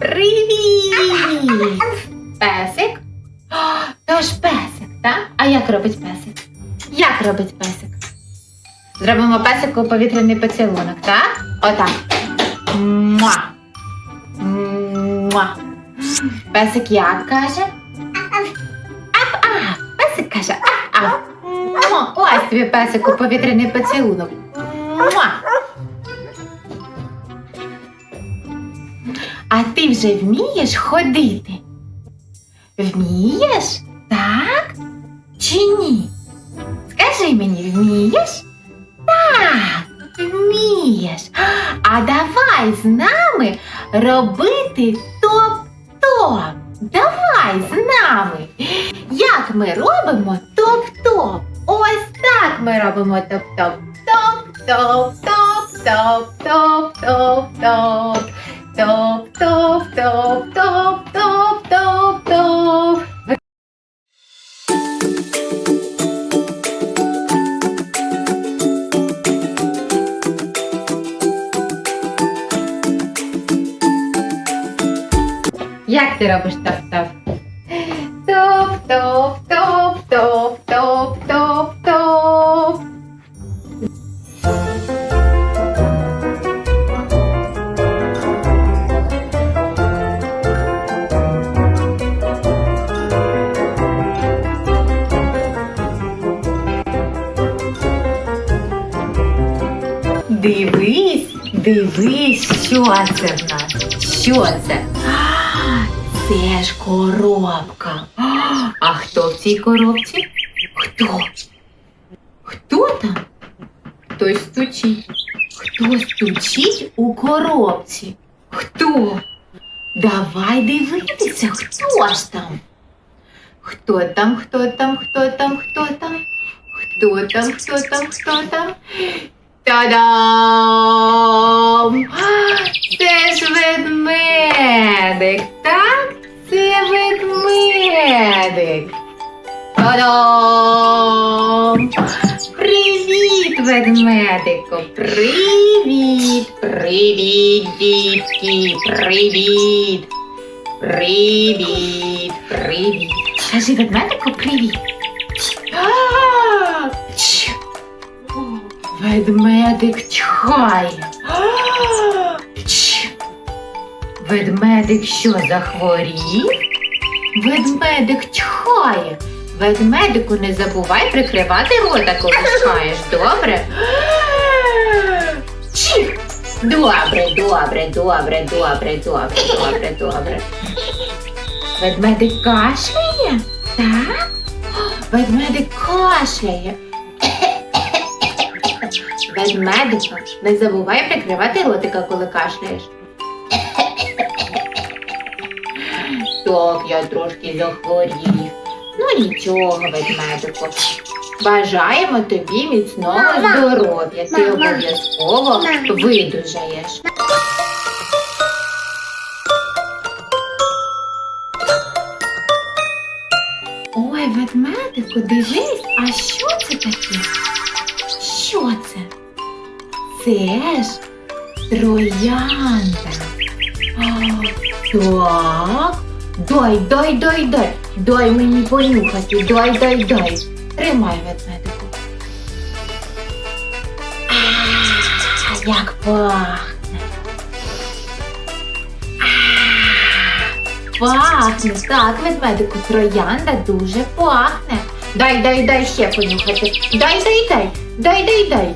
Привіт! Песик? О, то ж песик, так? А як робить песик? Як робить песик? Зробимо песику повітряний поцілунок, так? Отак. Муа. Муа. Песик як каже? Аф-аф. Песик каже. Муа. Ось тобі песику повітряний поцілунок. Муа. Вже вмієш ходити? Вмієш? Так? Чи ні? Скажи мені, вмієш? Так, вмієш. А давай з нами робити топ-топ. Давай з нами. Як ми робимо топ-топ? Ось так ми робимо топ-топ. top, top, top, top, top, top, top. Jak ty robíš top, top? Top, top, top, top, top, top. Дивись, що це в нас? Що це? Це ж коробка. А хто в цій коробці? Хто? Хто там? Хтось стучить. Хто стучить у коробці? Хто? Давай дивитися, хто ж там? Хто там, хто там, хто там, хто там? Хто там, хто там, хто там? Та-дам! Це ж ведмедик, так? Це ведмедик. Та-дам! Привіт, ведмедику! Привіт! Привіт, дітки! Привіт! Привіт! Привіт! Кажи ведмедику привіт! Ведмедик чхає. А. Ведмедик що захворів? Ведмедик чхає. Ведмедику не забувай прикривати рота, коли чхаєш, добре? Чих. Добре, добре, добре, добре, добре, добре, добре. Ведмедик кашляє? Так? Ведмедик кашляє. Ведмедику, не забувай прикривати ротика, коли кашляєш. Так, я трошки захворів. Ну нічого, ведмедику. Бажаємо тобі міцного здоров'я. Ти обов'язково видужаєш. Ой, ведмедику, дивись, Це ж троянда. Так. Дай, дай, дай, дай. Дай мені понюхати. Дай, дай, дай. Тримай ведмедику. А, як пахне. А, Пахне, так, ведмедику, троянда дуже пахне. Дай, дай, дай ще понюхати. Дай, дай, дай. Дай, дай, дай.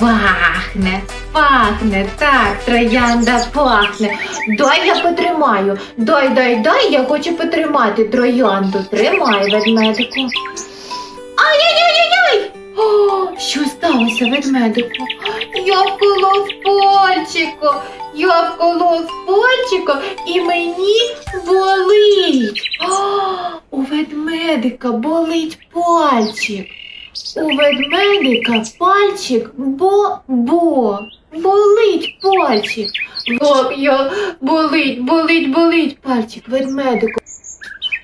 Пахне, пахне, так, троянда пахне. Дай я потримаю. Дай, дай, дай, я хочу потримати троянду. Тримай, ведмедику. Ай-яй-яй-яй! О, що сталося, ведмедику? Я вколов пальчику. Я вколов пальчику і мені болить. О, у ведмедика болить пальчик. У ведмедика пальчик бо-бо. Болить пальчик. Боб, я болить, болить, болить пальчик ведмедику.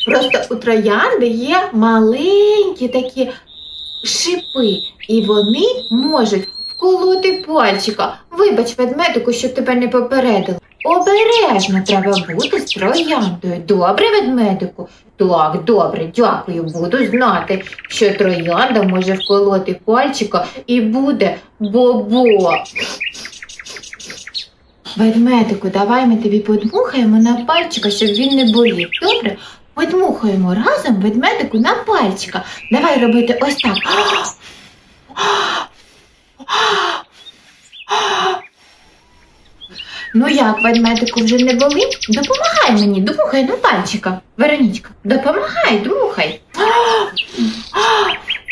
Просто у троянди є маленькі такі шипи, і вони можуть вколоти пальчика. Вибач, ведмедику, що тебе не попередила. Обережно треба бути з трояндою. Добре, ведмедику? Так, добре, дякую. Буду знати, що троянда може вколоти пальчика і буде бобо. Ведмедику, давай ми тобі подмухаємо на пальчика, щоб він не болів. Добре? Подмухаємо разом ведмедику на пальчика. Давай робити ось так. Ну як, ведмедику вже не болить? Допомагай мені, дмухай на пальчика. Веронічка, допомагай, дмухай.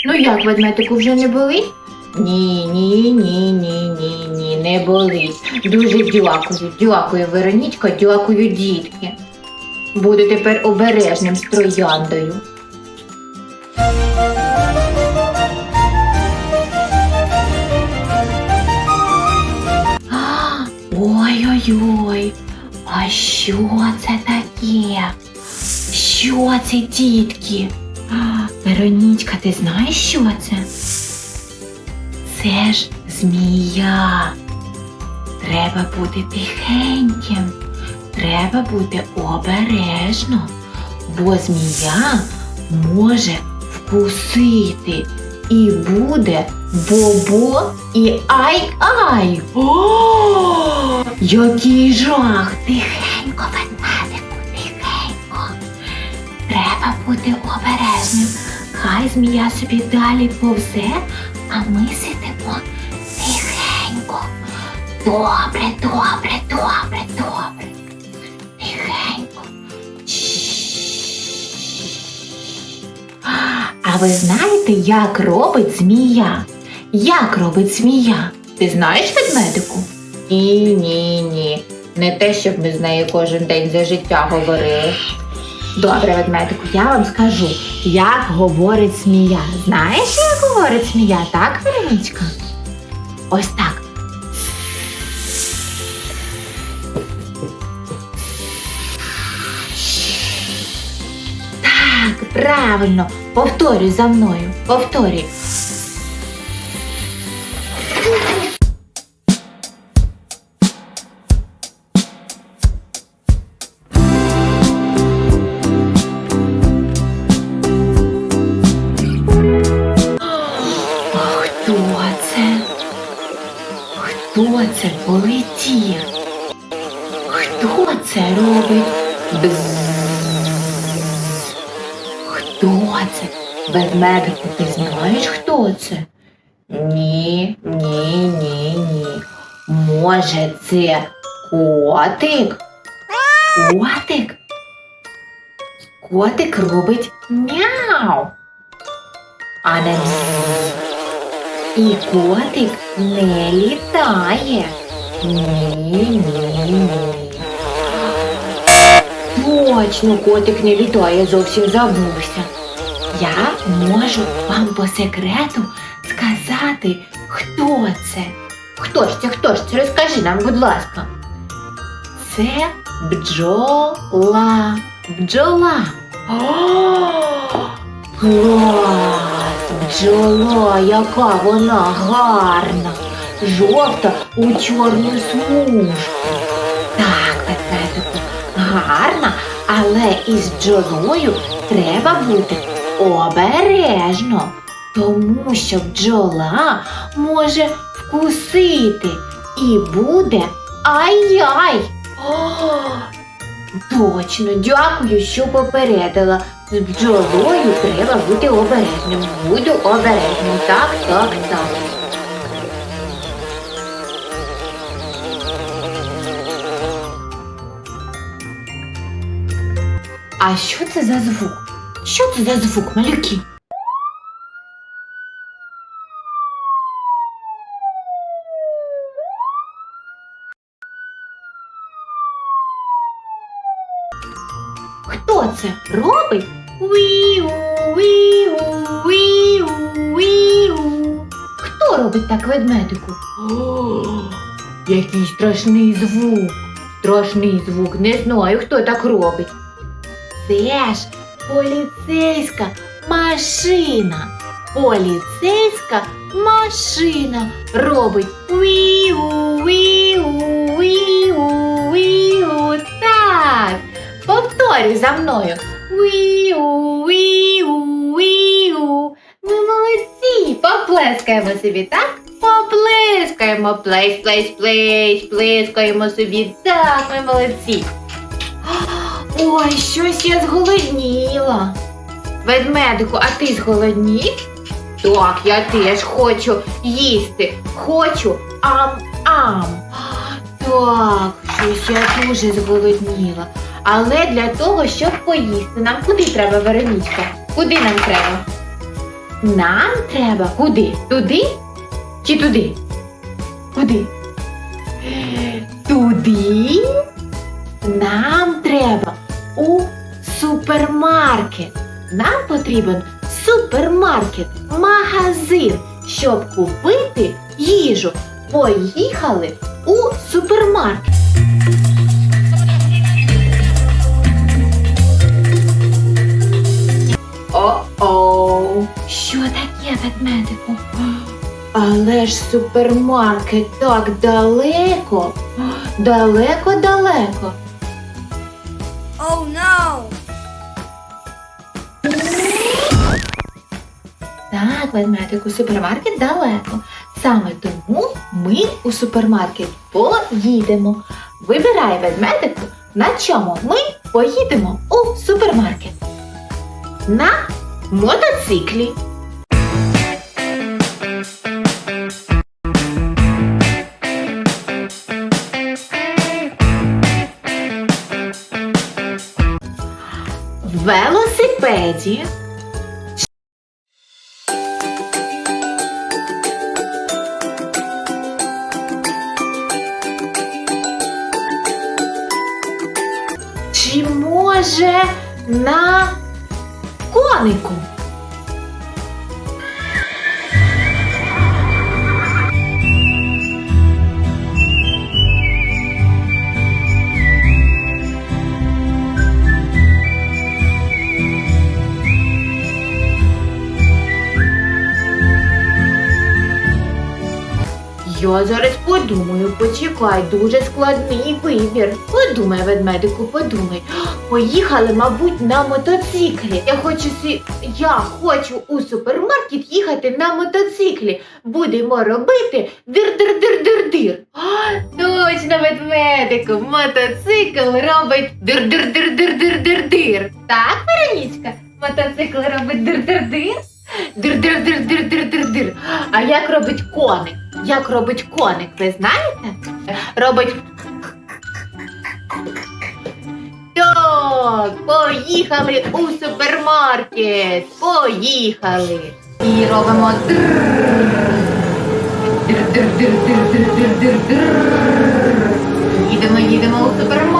Ну як, ведмедику вже не болить? Ні, ні, ні, ні, ні, ні, не болить. Дуже дякую, дякую, Веронічка, дякую, дітки. Буду тепер обережним з трояндою. Ой-ой-ой, а що це таке? Що це, дітки? А, Веронічка, ти знаєш, що це? Це ж змія. Треба бути тихеньким. Треба бути обережно, бо змія може вкусити і буде бобо і ай-ай. О, який жах! Тихенько, ведмедику, тихенько. Треба бути обережним. Хай змія собі далі повзе, а ми сидимо тихенько. Добре, добре, добре, добре. А ви знаєте, як робить змія? Як робить змія? Ти знаєш ведмедику? Ні, ні, ні. Не те, щоб ми з нею кожен день за життя говорили. Добре, ведмедику, я вам скажу, як говорить змія. Знаєш, як говорить змія, так, Вероничка? Ось так. Так, правильно. Повторюй за мною. Повторюй. Ведмедику, ти знаєш, хто це? Ні, ні, ні, ні. Може, це котик? Котик? Котик робить мяу. А не. І котик не літає. Ні, ні, ні. Точно, котик не літає, зовсім забувся. Я можу вам по секрету сказати, хто це. Хто ж це, хто ж це? Розкажи нам, будь ласка. Це бджола. Бджола. О, клас! Бджола, яка вона гарна. Жовта у чорну смужку. Так, ведмедику, гарна, але із бджолою треба бути обережно, тому що бджола може вкусити і буде ай-яй. Точно, дякую, що попередила. З бджолою треба бути обережним. Буду обережним. Так, так, так. А що це за звук? Що це за звук, малюки? Хто це робить? Віу, віу, віу, віу. Хто робить так ведмедику? О, який страшний звук. Страшний звук. Не знаю, хто так робить. Це ж поліцейська машина. поліцейська машина робить віу, віу, віу, віу. Так. Повторюй за мною. Віу, віу, віу. Ми молодці. Поплескаємо собі, так? Поплескаємо. Плесь, плесь, плесь, плескаємо собі. Так, ми молодці. Ой, щось я зголодніла. Ведмедику, а ти зголоднів? Так, я теж хочу їсти. Хочу ам-ам. Так, щось я дуже зголодніла. Але для того, щоб поїсти, нам куди треба, Веронічка? Куди нам треба? Нам треба куди? Туди? Чи туди? Куди? Туди? Нам Нам потрібен супермаркет, магазин, щоб купити їжу. Поїхали у супермаркет. О-оу. Що таке, ведмедику? Але ж супермаркет так далеко. Далеко-далеко. Oh no! Так, ведмедику, супермаркет далеко. Саме тому ми у супермаркет поїдемо. Вибирай ведмедику, на чому ми поїдемо у супермаркет. На мотоциклі. Велосипеді. Я зараз подумаю, почекай, дуже складний вибір. Подумай, ведмедику, подумай. Поїхали, мабуть, на мотоциклі. Я хочу сі... я хочу у супермаркет їхати на мотоциклі. Будемо робити дир-дир-дир-дир-дир. Точно, ведмедику, мотоцикл робить дир-дир-дир-дир-дир-дир. Так, Веронічка? Мотоцикл робить дир-дир-дир? Дир-дир-дир-дир-дир-дир. А як робить коник? Як робить коник, ви знаєте? Робить. Так, поїхали у супермаркет. Поїхали. І робимо др. Др-др-др-др-др-др-др-др. Їдемо, їдемо у супермаркет.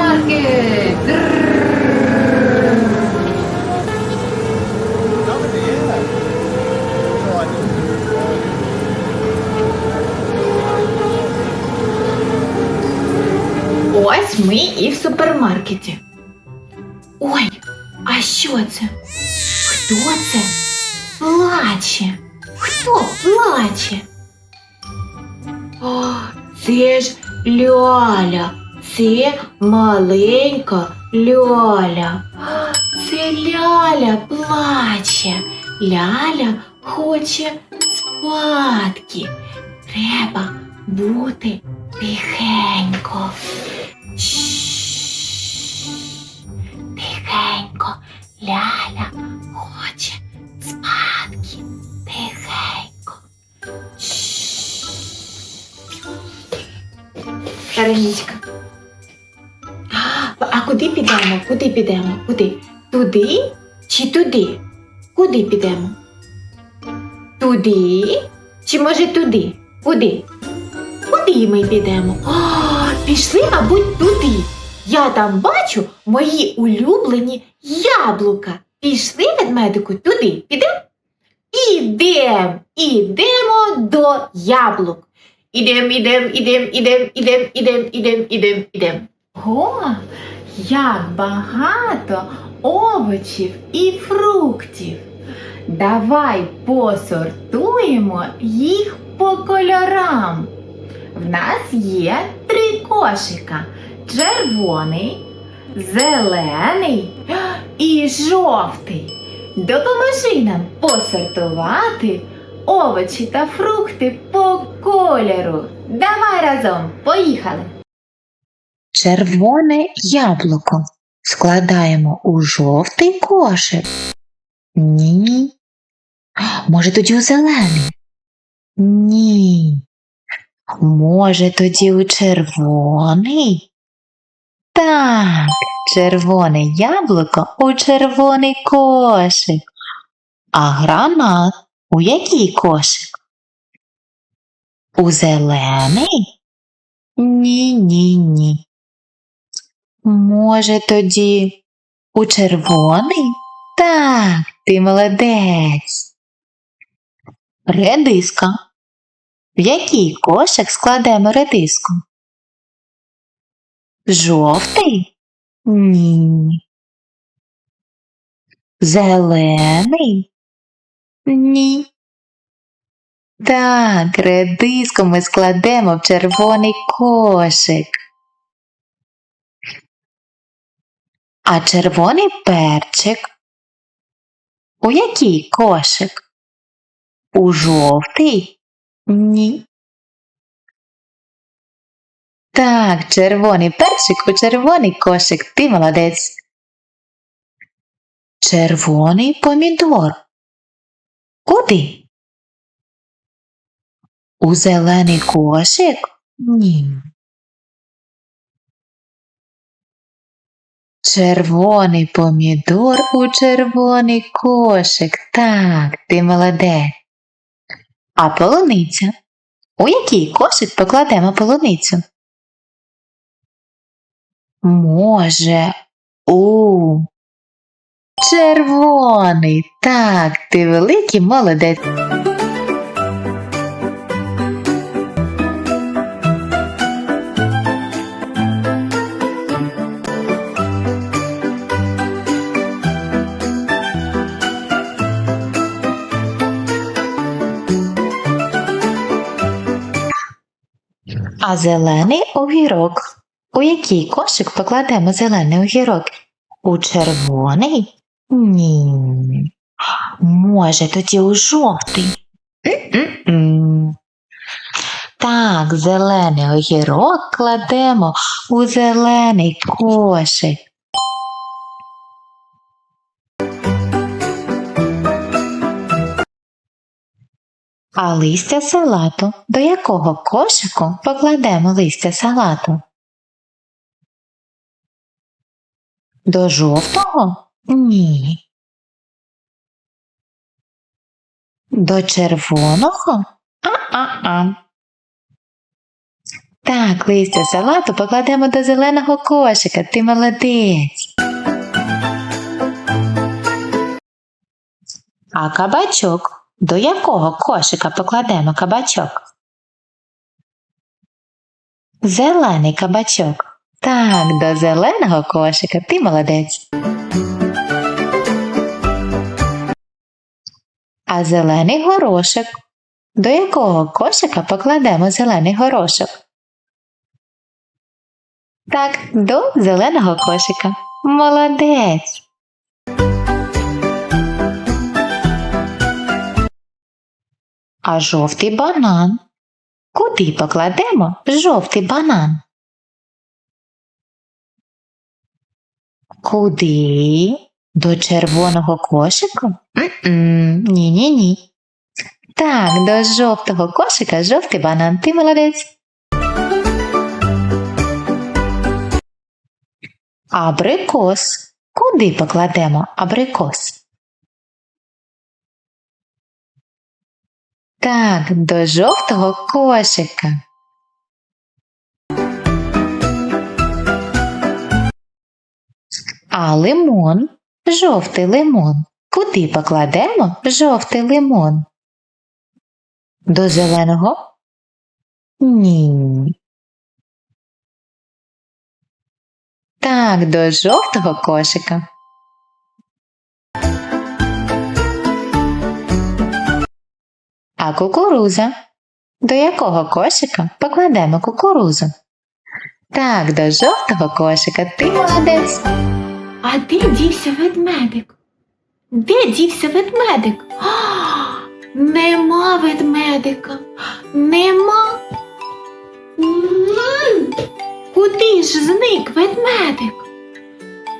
Супермаркеті. Ой, а що це? Хто це? Плаче. Хто плаче? О, це ж Ляля. Це маленька Ляля. Це Ляля плаче. Ляля хоче спадки. Треба бути тихенько. Тихенько. Ляля хоче спадки. Тихенько. Веронічка. А куди підемо? Куди підемо? Куди? Туди чи туди? Куди підемо? Туди? Чи може туди? Куди? Куди ми підемо? О, пішли, мабуть, туди. Я там бачу мої улюблені яблука. Пішли, ведмедику, туди. Підемо? Ідем, ідемо до яблук. Ідем, ідем, ідем, ідем, ідем, ідем, ідем, ідем, ідем. О, як багато овочів і фруктів. Давай посортуємо їх по кольорам. В нас є три кошика: червоний, зелений і жовтий. Допоможи нам посортувати овочі та фрукти по кольору. Давай разом, поїхали! Червоне яблуко складаємо у жовтий кошик. Ні. Може тоді у зелений? Ні. Може тоді у червоний? Так, червоне яблуко у червоний кошик. А гранат у який кошик? У зелений? Ні, ні, ні. Може, тоді у червоний? Так, ти молодець. Редиска. В який кошик складемо редиску? Жовтий? Ні. Зелений? Ні. Так, редиску ми складемо в червоний кошик. А червоний перчик? У який кошик? У жовтий? Ні. Так, червоний перчик у червоний кошик. Ти молодець. Червоний помідор. Куди? У зелений кошик? Ні. Червоний помідор у червоний кошик. Так, ти молодець. А полуниця? У який кошик покладемо полуницю? Може, у червоний. Так, ти великий молодець. А зелений огірок. У який кошик покладемо зелений огірок? У червоний? Ні. Може, тоді у жовтий? Так, зелений огірок кладемо у зелений кошик. А листя салату. До якого кошику покладемо листя салату? До жовтого? Ні. До червоного? А-а-а. Так, листя салату покладемо до зеленого кошика. Ти молодець. А кабачок? До якого кошика покладемо кабачок? Зелений кабачок. Так, до зеленого кошика. Ти молодець. А зелений горошок. До якого кошика покладемо зелений горошок? Так, до зеленого кошика. Молодець. А жовтий банан. Куди покладемо жовтий банан? Куди? До червоного кошику? Ні-ні-ні. Так, до жовтого кошика жовтий банан. Ти молодець. Абрикос. Куди покладемо абрикос? Так, до жовтого кошика. А лимон, жовтий лимон. Куди покладемо жовтий лимон? До зеленого? Ні. Так, до жовтого кошика. А кукуруза? До якого кошика покладемо кукурузу? Так, до жовтого кошика ти молодець. А де дівся ведмедик? Де дівся ведмедик? А, нема ведмедика. Нема. Куди ж зник ведмедик?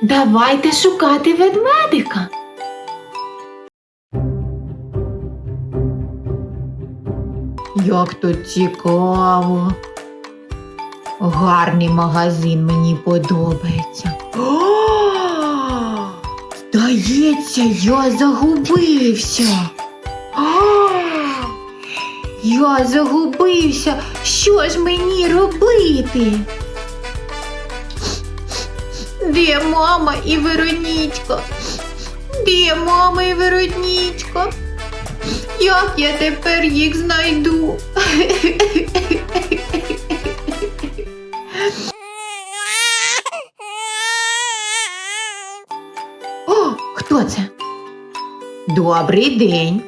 Давайте шукати ведмедика. Як тут цікаво. Гарний магазин мені подобається. О, Здається, я загубився. Я загубився. Що ж мені робити? Де мама і Веронічка? Де мама і Веронічка? Як я тепер їх знайду? Добрий день.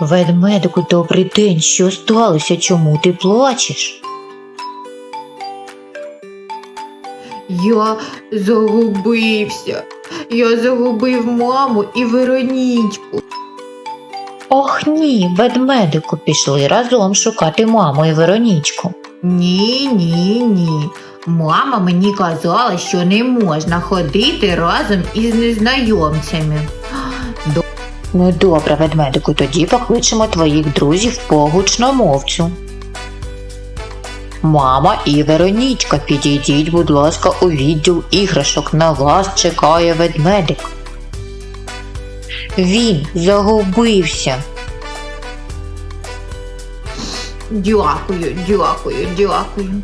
Ведмедику, добрий день. Що сталося? Чому ти плачеш? Я загубився. Я загубив маму і Веронічку. Ох ні, ведмедику, пішли разом шукати маму і Веронічку. Ні, ні, ні. Мама мені казала, що не можна ходити разом із незнайомцями. Ну добре, ведмедику, тоді покличемо твоїх друзів по гучномовцю. Мама і Веронічка, підійдіть, будь ласка, у відділ іграшок. На вас чекає ведмедик. Він загубився. Дякую, дякую, дякую.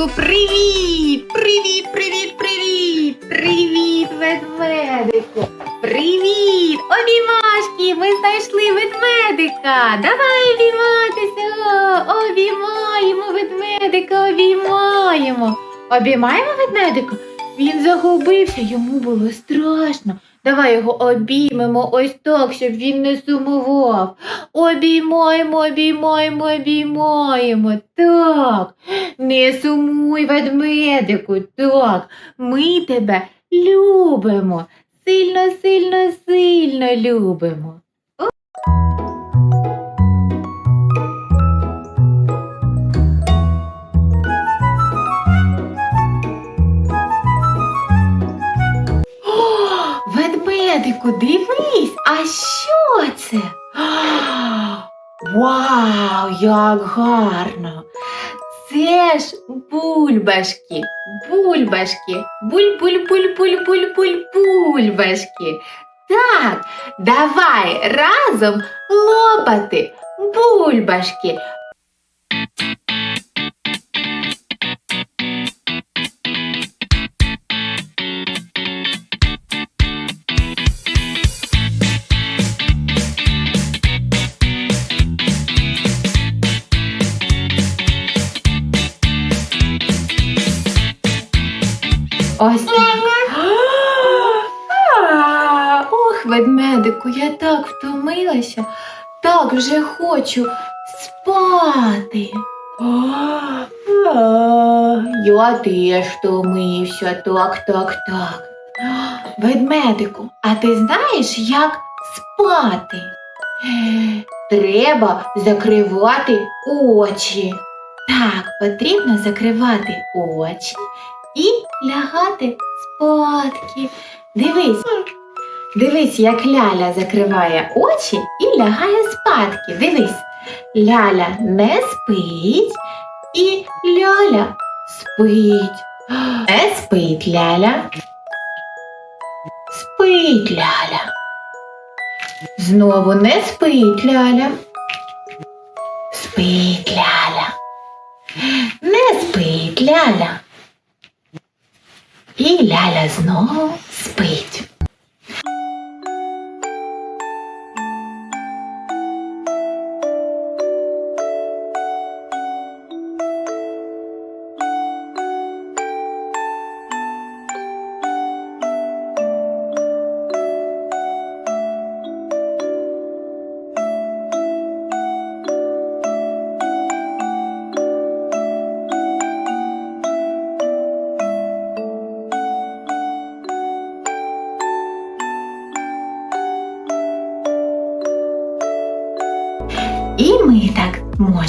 Ведмедику, привіт! Привіт, привіт, привіт! Привіт, ведмедику! Привіт! Обіймашки! Ми знайшли ведмедика! Давай обійматися! Обіймаємо ведмедика, обіймаємо! Обіймаємо ведмедика? Він загубився, йому було страшно. Давай його обіймемо ось так, щоб він не сумував. Обіймаємо, обіймаємо, обіймаємо. Так. Не сумуй, ведмедику, так. Ми тебе любимо. Сильно, сильно, сильно любимо. Ведмедику, дивись, а що це? Вау, як гарно! Це ж бульбашки, бульбашки, буль-буль-буль-буль-буль-буль-бульбашки. Так, давай разом лопати бульбашки. Ведмедику, я так втомилася, так вже хочу спати. Я теж втомився, так, так, так. Ведмедику, а ти знаєш, як спати? Треба закривати очі. Так, потрібно закривати очі і лягати спадки. Дивись, дивись, як Ляля закриває очі і лягає спадки. Дивись, Ляля не спить і Ляля спить. Не спить Ляля. Спить Ляля. Знову не спить Ляля. Спить Ляля. Не спить Ляля. І Ляля знову спить.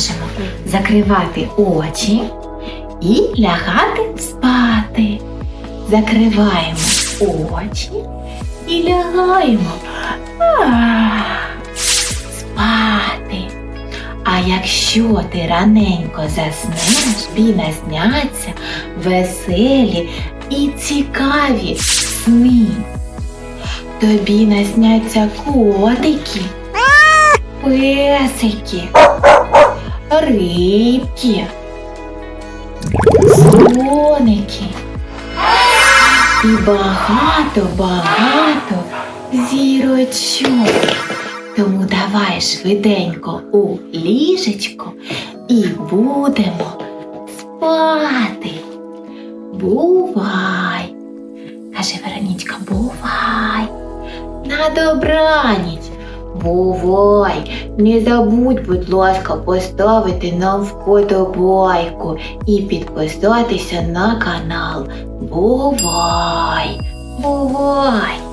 Можемо закривати очі і лягати спати. Закриваємо очі і лягаємо спати. А якщо ти раненько заснеш, тобі насняться веселі і цікаві сни. Тобі насняться котики, песики, рибки, слоники і багато-багато зірочок. Тому давай швиденько у ліжечко і будемо спати. Бувай. Каже Веронічка, бувай. На добраніч. Бувай. Не забудь, будь ласка, поставити нам вподобайку і підписатися на канал. Бувай. Бувай.